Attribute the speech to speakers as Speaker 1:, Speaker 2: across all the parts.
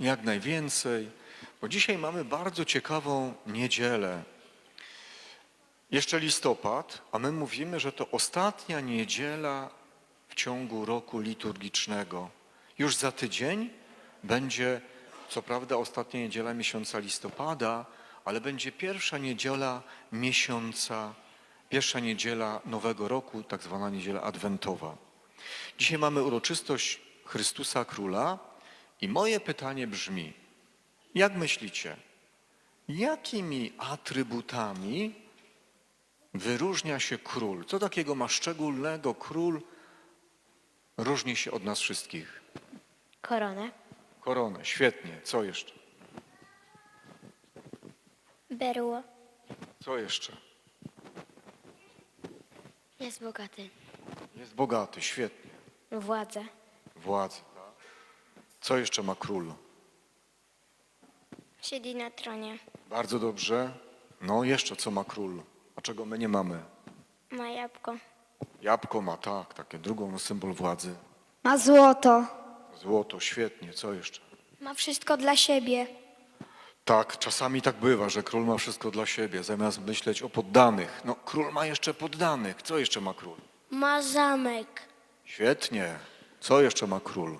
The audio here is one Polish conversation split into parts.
Speaker 1: jak najwięcej, bo dzisiaj mamy bardzo ciekawą niedzielę. Jeszcze listopad, a my mówimy, że to ostatnia niedziela w ciągu roku liturgicznego. Już za tydzień będzie, co prawda, ostatnia niedziela miesiąca listopada, ale będzie pierwsza niedziela miesiąca, pierwsza niedziela nowego roku, tak zwana niedziela adwentowa. Dzisiaj mamy uroczystość Chrystusa Króla i moje pytanie brzmi, jak myślicie, jakimi atrybutami wyróżnia się król? Co takiego ma szczególnego król, różni się od nas wszystkich?
Speaker 2: Koronę.
Speaker 1: Koronę, świetnie. Co jeszcze?
Speaker 2: Berło.
Speaker 1: Co jeszcze?
Speaker 2: Jest bogaty.
Speaker 1: Jest bogaty, świetnie.
Speaker 2: Władzę.
Speaker 1: Władzy. Co jeszcze ma król?
Speaker 2: Siedzi na tronie.
Speaker 1: Bardzo dobrze. No jeszcze co ma król? A czego my nie mamy?
Speaker 2: Ma jabłko.
Speaker 1: Jabłko ma, tak, takie drugą symbol władzy.
Speaker 3: Ma złoto.
Speaker 1: Złoto, świetnie. Co jeszcze?
Speaker 3: Ma wszystko dla siebie.
Speaker 1: Tak, czasami tak bywa, że król ma wszystko dla siebie, zamiast myśleć o poddanych. No, król ma jeszcze poddanych. Co jeszcze ma król?
Speaker 2: Ma zamek.
Speaker 1: Świetnie. Co jeszcze ma król?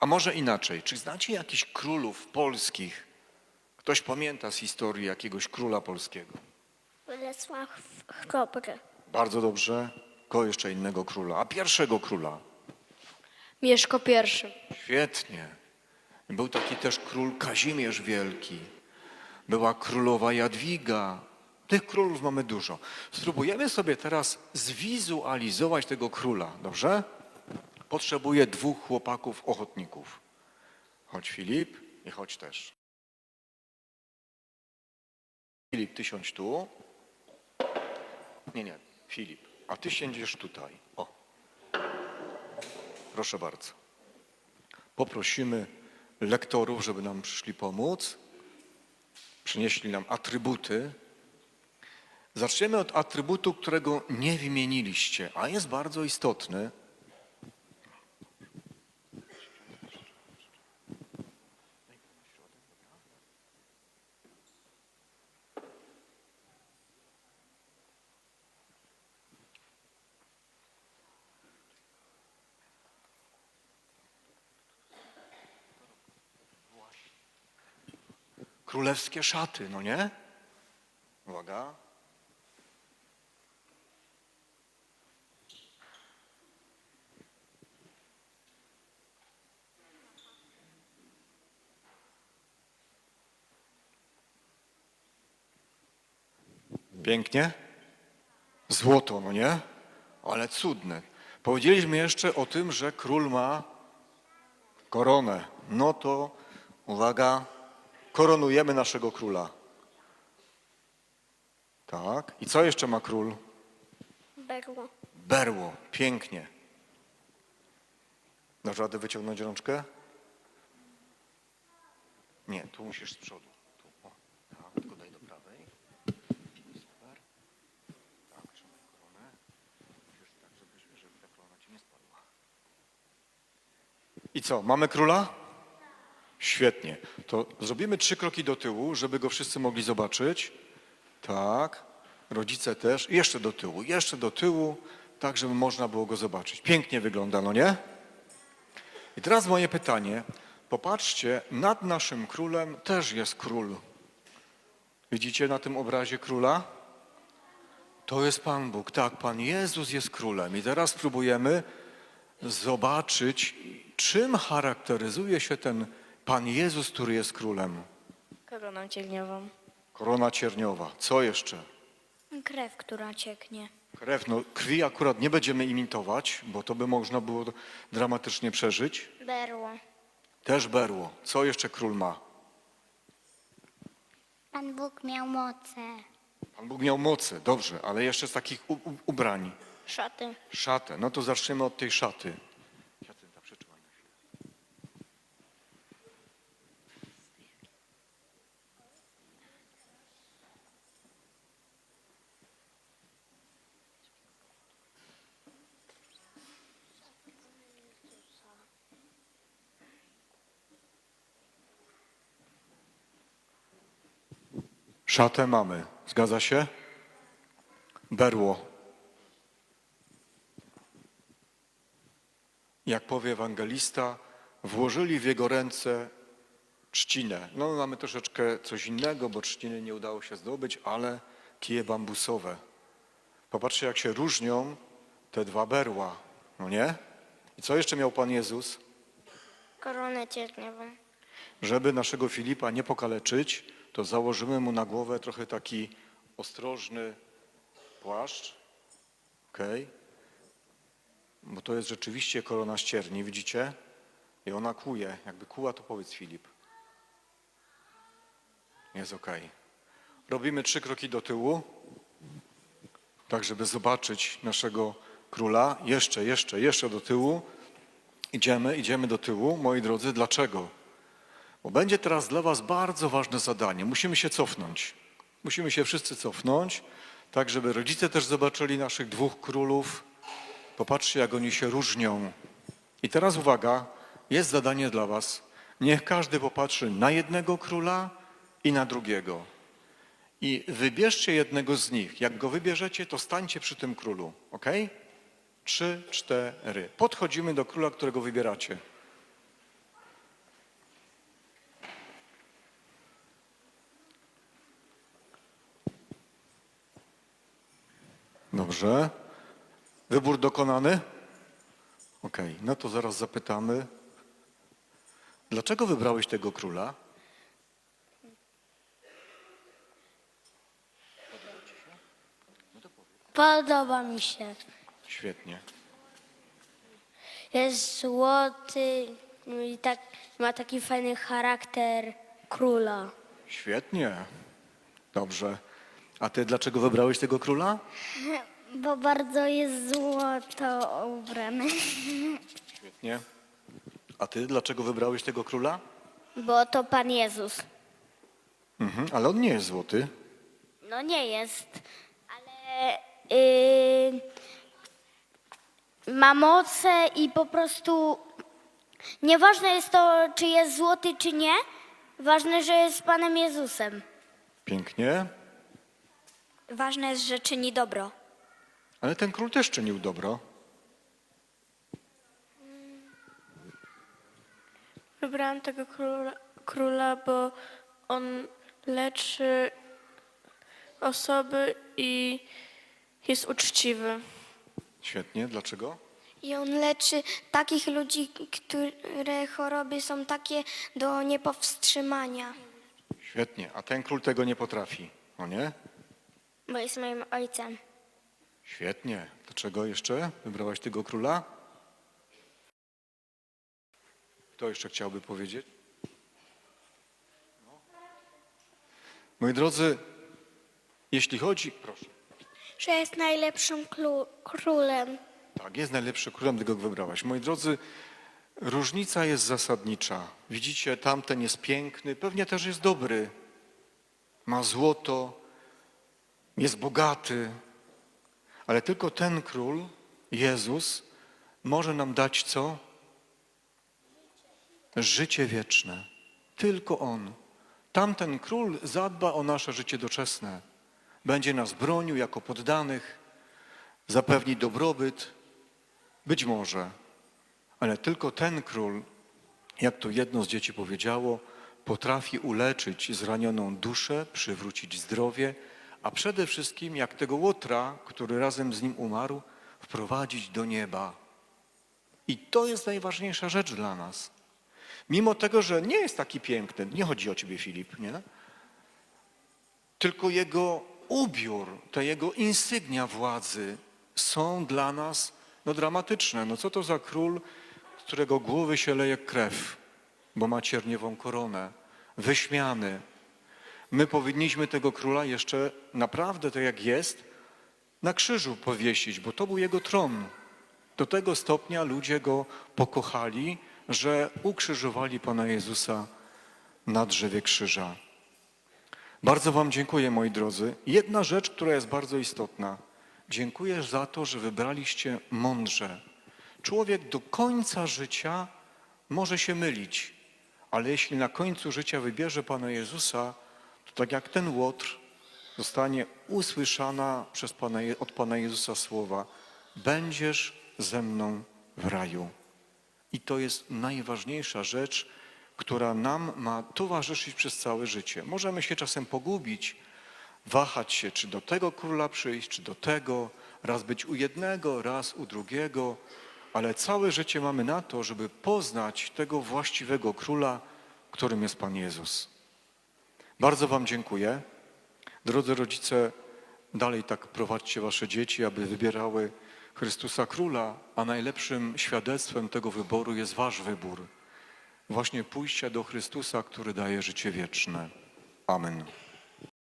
Speaker 1: A może inaczej, czy znacie jakichś królów polskich? Ktoś pamięta z historii jakiegoś króla polskiego?
Speaker 2: Władysław Chrobry.
Speaker 1: Bardzo dobrze. Kogo jeszcze innego króla? A pierwszego króla?
Speaker 2: Mieszko pierwszy.
Speaker 1: Świetnie. Był taki też król Kazimierz Wielki. Była królowa Jadwiga. Tych królów mamy dużo. Spróbujemy sobie teraz zwizualizować tego króla, dobrze? Potrzebuję dwóch chłopaków ochotników. Chodź Filip i chodź też. Filip, ty siądź tu. Nie, nie, Filip, a ty siędziesz tutaj. O. Proszę bardzo. Poprosimy lektorów, żeby nam przyszli pomóc. Przynieśli nam atrybuty. Zaczniemy od atrybutu, którego nie wymieniliście, a jest bardzo istotny. Królewskie szaty, no nie? Uwaga. Pięknie? Złoto, no nie? Ale cudne. Powiedzieliśmy jeszcze o tym, że król ma koronę. No to uwaga, koronujemy naszego króla. Tak. I co jeszcze ma król?
Speaker 2: Berło.
Speaker 1: Berło. Pięknie. Dasz radę wyciągnąć rączkę? Nie, tu musisz z przodu. Tu. O, tak, tylko daj do prawej. Super. Tak, trzymaj koronę. Musisz tak, żeby, żeby ta korona ci nie spadła. I co, mamy króla? Świetnie. To zrobimy trzy kroki do tyłu, żeby go wszyscy mogli zobaczyć. Tak. Rodzice też. Jeszcze do tyłu, jeszcze do tyłu, tak żeby można było go zobaczyć. Pięknie wygląda, no nie? I teraz moje pytanie. Popatrzcie, nad naszym królem też jest król. Widzicie na tym obrazie króla? To jest Pan Bóg, tak, Pan Jezus jest królem. I teraz spróbujemy zobaczyć, czym charakteryzuje się ten Pan Jezus, który jest królem.
Speaker 2: Koroną cielniową.
Speaker 1: Korona cierniowa. Co jeszcze?
Speaker 2: Krew, która cieknie.
Speaker 1: Krew. No, krwi akurat nie będziemy imitować, bo to by można było dramatycznie przeżyć.
Speaker 2: Berło.
Speaker 1: Też berło. Co jeszcze król ma?
Speaker 2: Pan Bóg miał moce.
Speaker 1: Pan Bóg miał moce, dobrze, ale jeszcze z takich u, u, ubrań.
Speaker 2: Szaty.
Speaker 1: Szatę. No to zaczniemy od tej szaty. Szatę mamy. Zgadza się? Berło. Jak powie ewangelista, włożyli w jego ręce trzcinę. No mamy troszeczkę coś innego, bo trzciny nie udało się zdobyć, ale kije bambusowe. Popatrzcie, jak się różnią te dwa berła, no nie? I co jeszcze miał Pan Jezus?
Speaker 2: Koronę cierniową.
Speaker 1: Żeby naszego Filipa nie pokaleczyć, to założymy mu na głowę trochę taki ostrożny płaszcz. Okej? Bo to jest rzeczywiście korona ścierni, widzicie? I ona kuje. Jakby kuła, to powiedz Filip. Jest okej. Robimy trzy kroki do tyłu, tak żeby zobaczyć naszego króla. Jeszcze, jeszcze, jeszcze do tyłu. Idziemy, idziemy do tyłu. Moi drodzy, dlaczego? Bo będzie teraz dla Was bardzo ważne zadanie. Musimy się cofnąć. Musimy się wszyscy cofnąć, tak żeby rodzice też zobaczyli naszych dwóch królów. Popatrzcie, jak oni się różnią. I teraz uwaga, jest zadanie dla Was. Niech każdy popatrzy na jednego króla i na drugiego. I wybierzcie jednego z nich. Jak go wybierzecie, to stańcie przy tym królu. Ok? Trzy, cztery. Podchodzimy do króla, którego wybieracie. Dobrze. Wybór dokonany? Okej, no to zaraz zapytamy. Dlaczego wybrałeś tego króla?
Speaker 2: Podoba mi się.
Speaker 1: Świetnie.
Speaker 2: Jest złoty i tak, ma taki fajny charakter króla.
Speaker 1: Świetnie. Dobrze. A ty dlaczego wybrałeś tego króla?
Speaker 2: Bo bardzo jest złoto ubrany.
Speaker 1: Świetnie. A ty dlaczego wybrałeś tego króla?
Speaker 2: Bo to Pan Jezus.
Speaker 1: Mhm, ale on nie jest złoty.
Speaker 2: No nie jest, ale yy, ma moce i po prostu nieważne jest to, czy jest złoty, czy nie. Ważne, że jest Panem Jezusem.
Speaker 1: Pięknie.
Speaker 3: Ważne jest, że czyni dobro.
Speaker 1: Ale ten król też czynił dobro.
Speaker 4: Wybrałam tego króla, króla, bo on leczy osoby i jest uczciwy.
Speaker 1: Świetnie. Dlaczego?
Speaker 3: I on leczy takich ludzi, które choroby są takie do niepowstrzymania.
Speaker 1: Świetnie. A ten król tego nie potrafi. O nie?
Speaker 2: Bo jest moim ojcem.
Speaker 1: Świetnie. Dlaczego jeszcze wybrałaś tego króla? Kto jeszcze chciałby powiedzieć? No. Moi drodzy, jeśli chodzi. Proszę.
Speaker 3: Że jest najlepszym królem.
Speaker 1: Tak, jest najlepszy królem, tego wybrałaś. Moi drodzy, różnica jest zasadnicza. Widzicie, tamten jest piękny, pewnie też jest dobry. Ma złoto, jest bogaty, ale tylko ten król, Jezus, może nam dać co? Życie wieczne. Tylko On. Tamten król zadba o nasze życie doczesne. Będzie nas bronił jako poddanych, zapewni dobrobyt, być może, ale tylko ten król, jak to jedno z dzieci powiedziało, potrafi uleczyć zranioną duszę, przywrócić zdrowie, a przede wszystkim, jak tego łotra, który razem z nim umarł, wprowadzić do nieba. I to jest najważniejsza rzecz dla nas. Mimo tego, że nie jest taki piękny, nie chodzi o ciebie, Filip, nie? Tylko jego ubiór, te jego insygnia władzy są dla nas no, dramatyczne. No co to za król, z którego głowy się leje krew, bo ma cierniową koronę, wyśmiany. My powinniśmy tego króla jeszcze naprawdę, tak jak jest, na krzyżu powiesić, bo to był jego tron. Do tego stopnia ludzie go pokochali, że ukrzyżowali Pana Jezusa na drzewie krzyża. Bardzo Wam dziękuję, moi drodzy. Jedna rzecz, która jest bardzo istotna. Dziękuję za to, że wybraliście mądrze. Człowiek do końca życia może się mylić, ale jeśli na końcu życia wybierze Pana Jezusa, tak jak ten łotr, zostanie usłyszana przez Pana, od Pana Jezusa słowa: Będziesz ze mną w raju. I to jest najważniejsza rzecz, która nam ma towarzyszyć przez całe życie. Możemy się czasem pogubić, wahać się, czy do tego króla przyjść, czy do tego, raz być u jednego, raz u drugiego, ale całe życie mamy na to, żeby poznać tego właściwego króla, którym jest Pan Jezus. Bardzo Wam dziękuję. Drodzy rodzice, dalej tak prowadźcie Wasze dzieci, aby wybierały Chrystusa Króla, a najlepszym świadectwem tego wyboru jest Wasz wybór. Właśnie pójścia do Chrystusa, który daje życie wieczne. Amen.